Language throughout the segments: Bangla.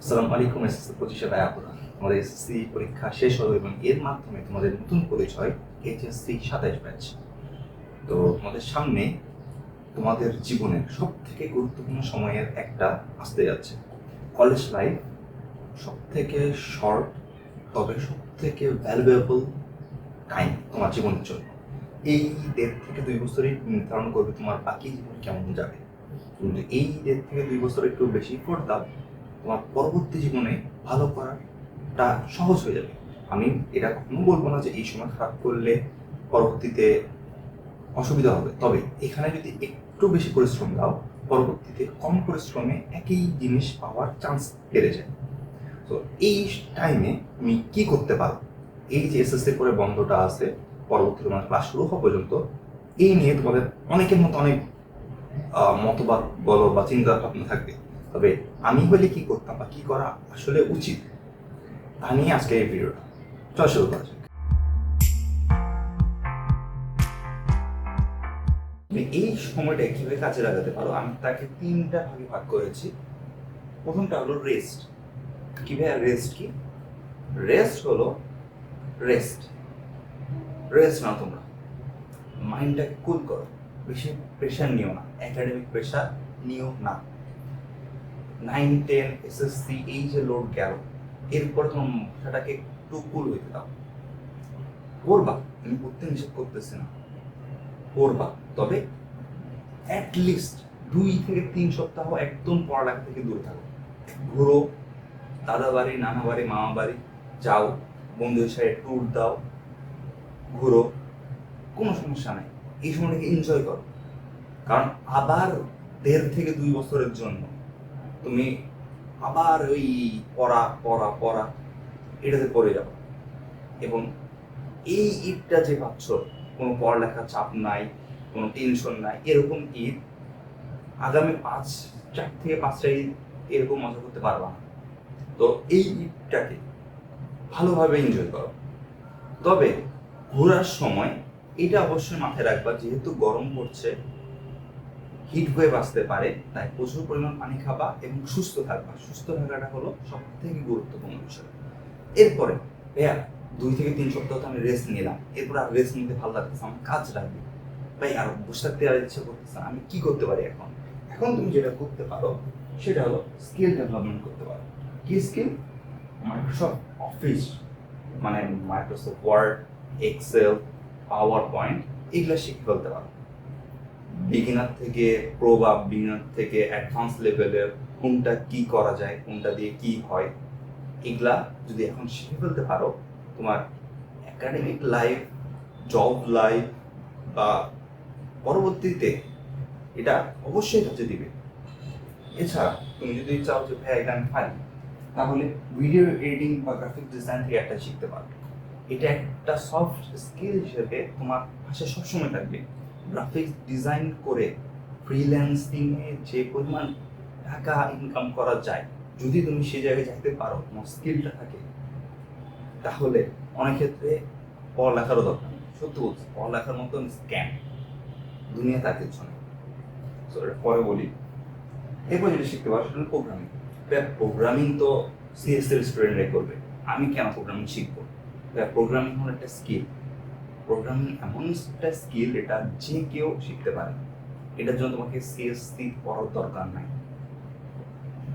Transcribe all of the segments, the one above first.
আসসালামু আলাইকুম, এসএসসি পঁচিশে দায়াপুরা আমাদের এসএসসি পরীক্ষা শেষ হলো এবং এর মাধ্যমে তোমাদের নতুন পরিচয় এইচএসসি সাতাইশ ব্যাচ। তো তোমাদের সামনে তোমাদের জীবনের সব থেকে গুরুত্বপূর্ণ সময়ের একটা আসতে যাচ্ছে। কলেজ লাইফ সব থেকে শর্ট তবে সব থেকে ভ্যালুয়েবল টাইম তোমার জীবনের জন্য। এই দেড় থেকে দুই বছরই নির্ধারণ করবে তোমার বাকি জীবন কেমন যাবে? কিন্তু এই দেড় থেকে দুই বছর একটু বেশি ফোর দাও তোমার পরবর্তী জীবনে ভালো করাটা সহজ হয়ে যাবে। আমি এটা কখনো বলব না যে এই সময় খারাপ করলে পরবর্তীতে অসুবিধা হবে। তবে এখানে যদি একটু বেশি পরিশ্রম দাও, পরবর্তীতে কম পরিশ্রমে একই জিনিস পাওয়ার চান্স বেড়ে যায়। তো এই টাইমে তুমি কি করতে পারো? এই যে এসএসসি করে বন্ধটা আছে পরবর্তী তোমার ক্লাস শুরু হওয়া পর্যন্ত, এই নিয়ে তোমাদের অনেকের মতো অনেক মতবাদ বলো বা চিন্তা ভাবনা থাকবে। তবে আমি হলে কি করতাম বা কি করা আসলে উচিত? তা নিয়ে আজকে এই ভিডিওটা চল শুরু করা যাক। এই সময়টা কীভাবে কাজে লাগাতে পারো? আমি তাকে তিনটা ভাগে ভাগ করেছি। প্রথমটা হলো রেস্ট কীভাবে রেস্ট কি? রেস্ট হলো রেস্ট রেস্ট নাও তোমরা। মাইন্ডটাকে কুল করো। বেশি প্রেশার নিও না। একাডেমিক প্রেশার নিও না। নাইন টেন এসএসসি এই যে লোড গেল, এরপর তোমার মাথাটাকে একটু কুল হইতে দাও। পড়বা আমি পড়তে নিষেধ করতেছি না। পড়বা তবে অ্যাটলিস্ট দুই থেকে তিন সপ্তাহ একদম পড়ালেখা থেকে দূরে থাকো। ঘুরো দাদা বাড়ি নানা বাড়ি মামা বাড়ি যাও, বন্ধুদের সাথে ট্যুর দাও, ঘুরো, কোনো সমস্যা নাই। এই সময়টাকে এনজয় করো। কারণ আবার দেড় থেকে দুই বছরের জন্য তুমি আবার ওই পড়া পড়া পড়া এটাতে পড়ে যাবে এবং এই ঈদটা যে পাচ্ছ কোনো পড়ালেখার চাপ নাই, কোনো টেনশন নাই, এরকম ঈদ আগামী পাঁচ, চার থেকে পাঁচটা ঈদ এরকম মজা করতে পারবা না। তো এই ঈদটাকে ভালোভাবে এনজয় করো। তবে ঘোরার সময় এটা অবশ্যই মাথায় রাখবা, যেহেতু গরম পড়ছে হিট হয়ে বাঁচতে পারে, তাই প্রচুর পরিমাণ পানি খাবা এবং সুস্থ থাকবা। সুস্থ থাকাটা হলো সব থেকে গুরুত্বপূর্ণ বিষয়। এরপরে, ভাইয়া, দুই থেকে তিন সপ্তাহ তো আমি রেস্ট নিলাম। এরপর আর রেস্ট নিতে ভালো লাগতেছে আমার কাজ লাগবে। ভাই, আর বসে থাকতে আর ইচ্ছে করতেছে আমি কি করতে পারি এখন? এখন তুমি যেটা করতে পারো, সেটা হলো স্কিল ডেভেলপমেন্ট করতে পারো। কি স্কিল মাইক্রোসফট অফিস মানে Microsoft Word Excel PowerPoint এগুলো শিখে ফেলতে পারো। বিগিনার থেকে প্রো বা বিগিনার থেকে অ্যাডভান্স লেভেলের কোনটা কি করা যায়, কোনটা দিয়ে কি হয়, এগুলা যদি এখন শিখে ফেলতে পারো, তোমার একাডেমিক লাইফ জব লাইফ বা পরবর্তীতে এটা অবশ্যই কাজে দিবে। এছাড়া তুমি যদি চাও যে, ভাই, এটা আমি পারি, তাহলে ভিডিও এডিটিং বা গ্রাফিক ডিজাইন থেকে একটা শিখতে পারো। এটা একটা সফট স্কিল হিসেবে তোমার পাশে সবসময় থাকবে। গ্রাফিক্স ডিজাইন করে ফ্রিল্যান্সিং এ যে পরিমাণ টাকা ইনকাম করা যায়, যদি তুমি সেই জায়গায় যাইতে পারো, তোমার স্কিলটা থাকে, তাহলে অনেক ক্ষেত্রে পড়ালেখারও দরকার নেই। সত্যি বলছি, পড়ালেখার মতন স্ক্যাম দুনিয়া তার কিছু নেই। পরে বলি, এরপর যেটা শিখতে পারো সেটা প্রোগ্রামিং প্রোগ্রামিং তো সিএসসি স্টুডেন্টরাই করবে। আমি কেন প্রোগ্রামিং শিখব? প্রোগ্রামিং হলো একটা স্কিল প্রোগ্রামিং এমন একটা স্কিল এটা যে কেউ শিখতে পারে। এটার জন্য তোমাকে সিএসসি পড়ার দরকার নাই।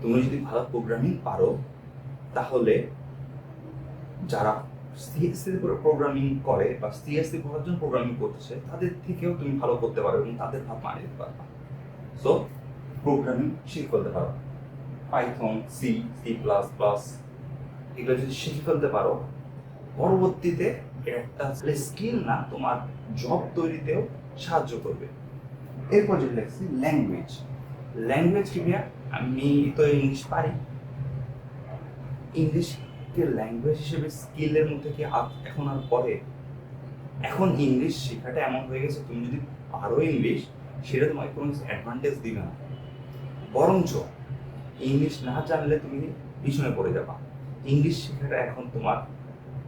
তুমি যদি ভালো প্রোগ্রামিং পারো, তাহলে যারা সিএসসি প্রোগ্রামিং করে বা সিএসসি পড়ার জন্য প্রোগ্রামিং করতেছে, তাদের থেকেও তুমি ভালো করতে পারো এবং তাদের ভাব মানিয়ে দিতে পারবা। সো প্রোগ্রামিং শিখে ফেলতে পারো। Python C C plus plus এগুলো যদি শিখে ফেলতে পারো, পরবর্তীতে একটা স্কিল না, তোমার জব তৈরিতেও সাহায্য করবে। এরপর যেটা ল্যাঙ্গুয়েজ ল্যাঙ্গুয়েজ কি ভাইয়া? আমি তো ইংলিশ পারি। ল্যাঙ্গুয়েজ হিসেবে স্কিলের মধ্যে কি এখন আর পড়ে? এখন ইংলিশ শেখাটা এমন হয়ে গেছে, তুমি যদি পারো ইংলিশ সেটা তোমাকে কোনো অ্যাডভান্টেজ দিবে না। বরঞ্চ ইংলিশ না জানলে তুমি পিছনে পড়ে যাবা। ইংলিশ শেখাটা এখন তোমার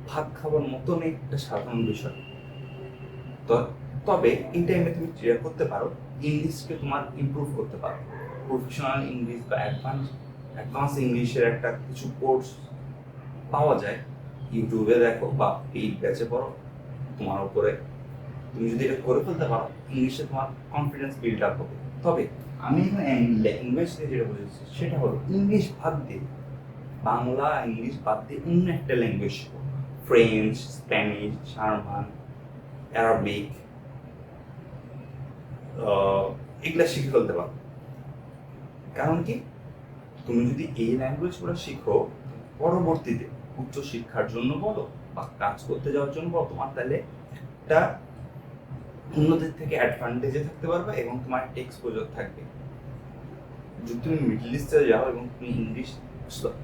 ভাত খাবার মতন একটা সাধারণ বিষয়। তবে এই টাইমে তুমি যেটা করতে পারো ইংলিশকে তোমার ইমপ্রুভ করতে পারো। প্রফেশনাল ইংলিশ বা অ্যাডভান্স অ্যাডভান্স ইংলিশের একটা কিছু কোর্স পাওয়া যায়। ইউটিউবে দেখো বা এই ব্যাচে পড়ো, তোমার উপরে। তুমি যদি এটা করে ফেলতে পারো ইংলিশে তোমার কনফিডেন্স বিল্ড আপ হবে। তবে আমি এখানে ল্যাঙ্গুয়েজ দিয়ে যেটা বুঝেছি সেটা হলো ইংলিশ বাদ দিয়ে, বাংলা ইংলিশ বাদ দিয়ে অন্য একটা ল্যাঙ্গুয়েজ শেখো। ফ্রেঞ্চ স্প্যানিশ জার্মান অ্যারাবিক এগুলা শিখে ফেলতে পারো। কারণ কি? তুমি যদি এই ল্যাঙ্গুয়েজগুলো শিখো, পরবর্তীতে উচ্চ শিক্ষার জন্য বলো বা কাজ করতে যাওয়ার জন্য বলো, তোমার তাহলে একটা অন্যদের থেকে অ্যাডভান্টেজে থাকতে পারবে এবং তোমার একটা এক্সপোজার থাকবে। যদি তুমি মিডল ইস্টে যাও এবং তুমি ইংলিশ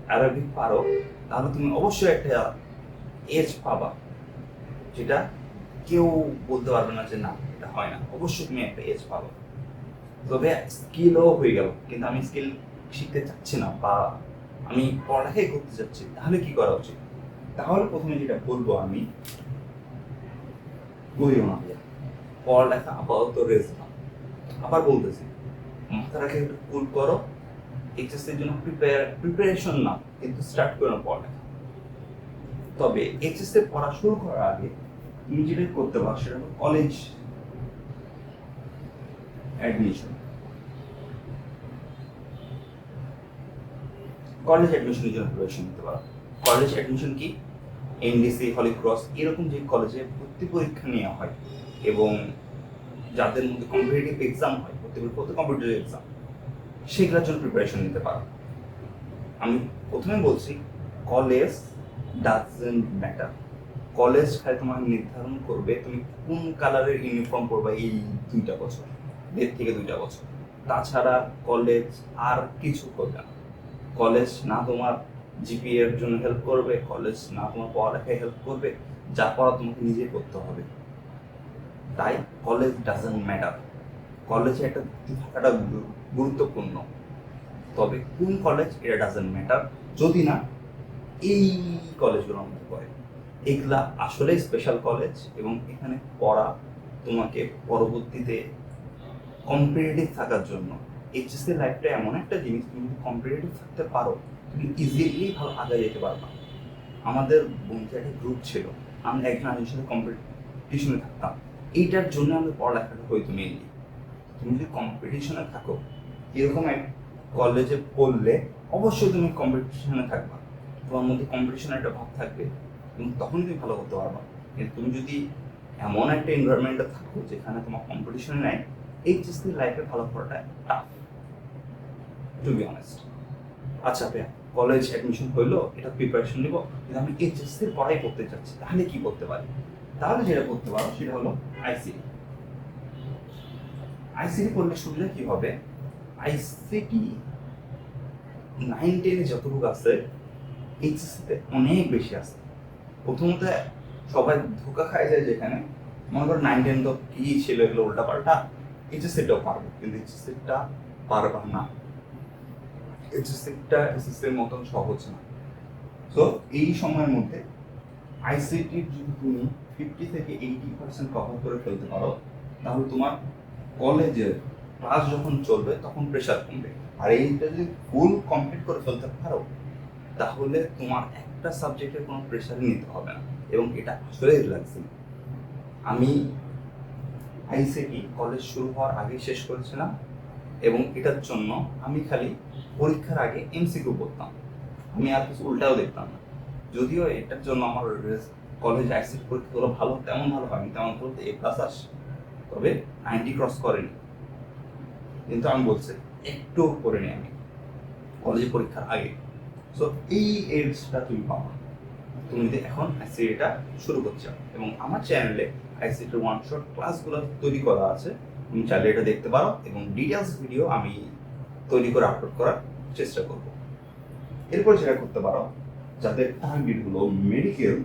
অ্যারাবিক পারো, তাহলে তুমি অবশ্যই একটা এজ পাবা যেটা কেউ বলতে পারবে না যে না, এটা হয় না। অবশ্যই তুমি একটা এজ পাবা। তবে স্কিলও হয়ে গেল। কিন্তু আমি স্কিল শিখতে চাচ্ছি না বা আমি পড়ালেখাই করতে চাচ্ছি, তাহলে কি করা উচিত? তাহলে প্রথমে যেটা বলব আমি করিও না। পড়ালেখা আপাতত রেস্ট না আবার বলতেছি মাথাটাকে একটু কুল করো। এইচএসসি জন্য প্রিপেয়ার প্রিপারেশন না কিন্তু স্টার্ট করো পড়ালেখা। তবে এইচএসসি পড়া শুরু করার আগে যেটা করতে পারো, সেটা হলো কলেজ অ্যাডমিশন কলেজ অ্যাডমিশনের জন্য প্রিপারেশন নিতে পারো। কলেজ অ্যাডমিশন কি? এনডিসি হলি ক্রস এরকম যে কলেজে ভর্তি পরীক্ষা নেওয়া হয় এবং যাদের মধ্যে কম্পিটিটিভ এক্সাম হয়, ভর্তি পরীক্ষা কম্পিটিটিভ এক্সাম সেগুলোর জন্য প্রিপারেশন নিতে পারো। আমি প্রথমে বলছি কলেজ ডাজেন্ট ম্যাটার কলেজ খালি তোমার নির্ধারণ করবে তুমি কোন কালারের ইউনিফর্ম পরবে এই দুইটা বছর, দেড় থেকে দুইটা বছর। তাছাড়া কলেজ আর কিছু করবে না। কলেজ না তোমার জিপিএ এর জন্য হেল্প করবে, কলেজ না তোমার পড়ালেখায় হেল্প করবে, যা পড়া তোমাকে নিজে করতে হবে। তাই কলেজ ডাজেন্ট ম্যাটার কলেজে একটা থাকাটা গুরুত্বপূর্ণ। তবে কোন কলেজ এটা ডাজেন্ট ম্যাটার যদি না এই কলেজগুলোর মধ্যে পড়ে। এগুলা আসলে স্পেশাল কলেজ এবং এখানে পড়া তোমাকে পরবর্তীতে কম্পিটিটিভ থাকার জন্য এইচএসসি লাইফটা এমন একটা জিনিস, তুমি কম্পিটিটিভ থাকতে পারো, তুমি ইজিলি ভালো আগে যেতে পারবা। আমাদের বন্ধু একটা গ্রুপ ছিল আমরা একজন আরেকজনের সাথে কম্পিটিশনে থাকতাম। এইটার জন্য আমাদের পড়ালেখাটা হইতো মেইনলি তুমি যদি কম্পিটিশনে থাকো, এরকম এক কলেজে পড়লে অবশ্যই তুমি কম্পিটিশনে থাকবা। তোমার মধ্যে কম্পিটিশন একটা ভাব থাকবে এবং তখন তুমি ভালো করতে পারবা। কিন্তু তুমি যদি এমন একটা এনভায়রনমেন্টে থাকো যেখানে তোমার কম্পিটিশন নেয় নাই এইচএসসি লাইফে ভালো করাটা টাফ টু বি অনেস্ট আচ্ছা ভাইয়া কলেজ অ্যাডমিশন হইল, এটা প্রিপারেশন নিব। কিন্তু আমি এইচএসসির পড়াই করতে চাচ্ছি, তাহলে কি করতে পারি? তাহলে যেটা করতে পারো, সেটা হলো আইসিটি আইসিটি করলে সুবিধা কি হবে? আইসিটি নাইন টেনে যতটুকু আছে এইচএসসিতে অনেক বেশি আছে প্রথমত সবাই ধোকা খায় যায় যেখানে। মনে করো নাইন টেন তো কি ছিল এগুলো উল্টা পাল্টা এইচএসসিটাও পারব, কিন্তু এইচএসসিটা পারবা না। এইচএসসিটা এসএসসির মতন সহজ না। তো এই সময়ের মধ্যে আইসিটি যদি তুমি ফিফটি থেকে এইটি পার্সেন্ট কভার করে ফেলতে পারো, তাহলে তোমার কলেজের ক্লাস যখন চলবে, তখন প্রেশার কমবে। আর এইটা যদি ফুল কমপ্লিট করে ফেলতে পারো তাহলে তোমার একটা সাবজেক্টের কোনো প্রেশারই নিতে হবে না। এবং এটা আসলে রিল্যাক্সিং আমি আইসিটি কলেজ শুরু হওয়ার আগে শেষ করেছিলাম। এবং এটার জন্য আমি খালি পরীক্ষার আগে এমসিকিউ পড়তাম। আমি আর কিছু উল্টাও দেখতাম না। যদিও এটার জন্য আমার কলেজ আইসিটি পরীক্ষাগুলো ভালো, তেমন ভালো হয়নি, তেমন বলতে এ প্লাস আসে। তবে নাইনটি ক্রস করেনি। কিন্তু আমি বলছি একটু করিনি আমি কলেজে পরীক্ষার আগে। সো এই এজটা তুমি পাবা তুমি যদি এখন আইসিটিটা শুরু করছ এবং আমার চ্যানেলে আইসিটি ওয়ান শট ক্লাসগুলো তৈরি করা আছে, তুমি চাইলে এটা দেখতে পারো এবং ডিটেলস ভিডিও আমি তৈরি করে আপলোড করার চেষ্টা করব। এরপর যেটা করতে পারো, যাদের টার্গেট হলো মেডিকেল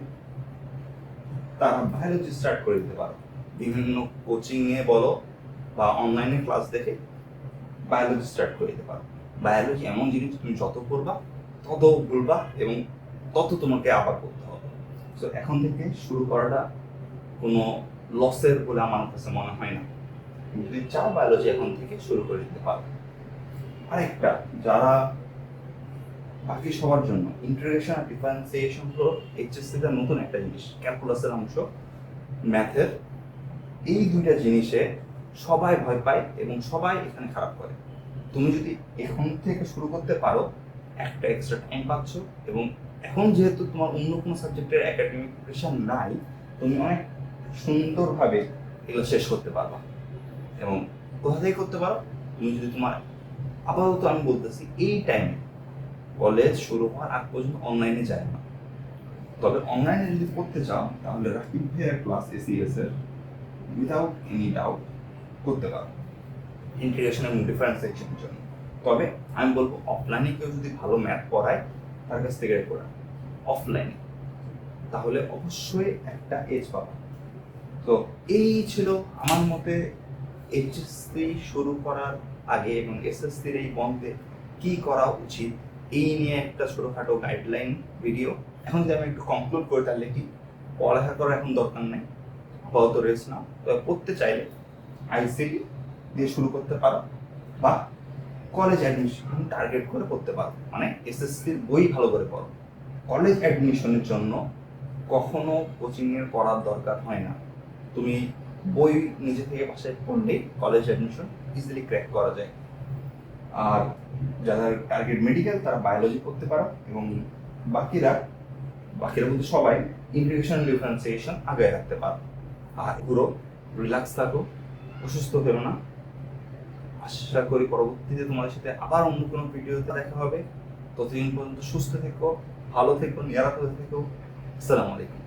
তারা বায়োলজি স্টার্ট করে দিতে পারো। বিভিন্ন কোচিংয়ে বলো বা অনলাইনে ক্লাস দেখে বায়োলজি স্টার্ট করে দিতে পারো। বায়োলজি এমন জিনিস তুমি যত করবা তত ভুলবা এবং তত তোমাকে আবার করতে হবে। তো এখন থেকে শুরু করাটা কোনো লসের বলে আমার কাছে মনে হয় না। যদি চাও বায়োলজি এখন থেকে শুরু করে দিতে পারো। আরেকটা, যারা বাকি সবার জন্য ইন্টিগ্রেশন আর ডিফারেন্সিয়েশন হলো এইচএসসিতে নতুন একটা জিনিস ক্যালকুলাসের অংশ ম্যাথের এই দুইটা জিনিসে সবাই ভয় পায় এবং সবাই এখানে খারাপ করে। তুমি যদি এখন থেকে শুরু করতে পারো একটা এক্সট্রা টাইম পাচ্ছ এবং এখন যেহেতু তোমার অন্য কোনো সাবজেক্টের একাডেমিক প্রেশার নাই, তুমি অনেক সুন্দরভাবে এগুলো শেষ করতে পারবা। এবং কোথা থেকে করতে পারো? তুমি যদি তোমার আপাতত আমি বলতেছি, এই টাইমে কলেজ শুরু হওয়ার আগ পর্যন্ত অনলাইনে যায় না। তবে অনলাইনে যদি করতে চাও, তাহলে রাকিব ভাইয়ের ক্লাস এসিএস এর উইদাউট এনি ডাউট করতে পারো। ইন্টিগ্রেশন এবং ডিফারেন্সিয়েশনের জন্য। তবে আমি বলব অফলাইনে কেউ যদি ভালো ম্যাথ পড়ায়, তার কাছ থেকে পড়া। অফলাইনে তাহলে অবশ্যই একটা এজ পাবা। তো এই ছিল আমার মতে এইচএসসি শুরু করার আগে এবং এসএসসির এই বন্ধে কি করা উচিত, এই নিয়ে একটা ছোটোখাটো গাইডলাইন ভিডিও এখন যদি আমি একটু কনক্লুড করি তাহলে কি? পড়ালেখা করার এখন দরকার নেই। আপাতত রেস্ট নাও। তবে পড়তে চাইলে আইসিডি দিয়ে শুরু করতে পারো। বা কলেজ অ্যাডমিশন টার্গেট করে করতে পারো। মানে এসএসসির বই ভালো করে পড়ো। কলেজ অ্যাডমিশনের জন্য কখনো কোচিংয়ের পড়ার দরকার হয় না। তুমি বই নিজে থেকে বাসায় পড়লেই কলেজ অ্যাডমিশন ইজিলি ক্র্যাক করা যায়। আর যারা টার্গেট মেডিকেল তারা বায়োলজি করতে পারো এবং বাকিরা বাকিরা বলতে সবাই ইন্টিগ্রেশন ডিফারেন্সিয়েশন আগে রাখতে পারো। আর পুরো রিল্যাক্স থাকো, অসুস্থ হলো না। আশা করি পরবর্তীতে তোমাদের সাথে আবার অন্য কোনো ভিডিওতে দেখা হবে। ততদিন পর্যন্ত সুস্থ থেকো, ভালো থেকো, নিরাপদে থেকো। আসসালামু আলাইকুম।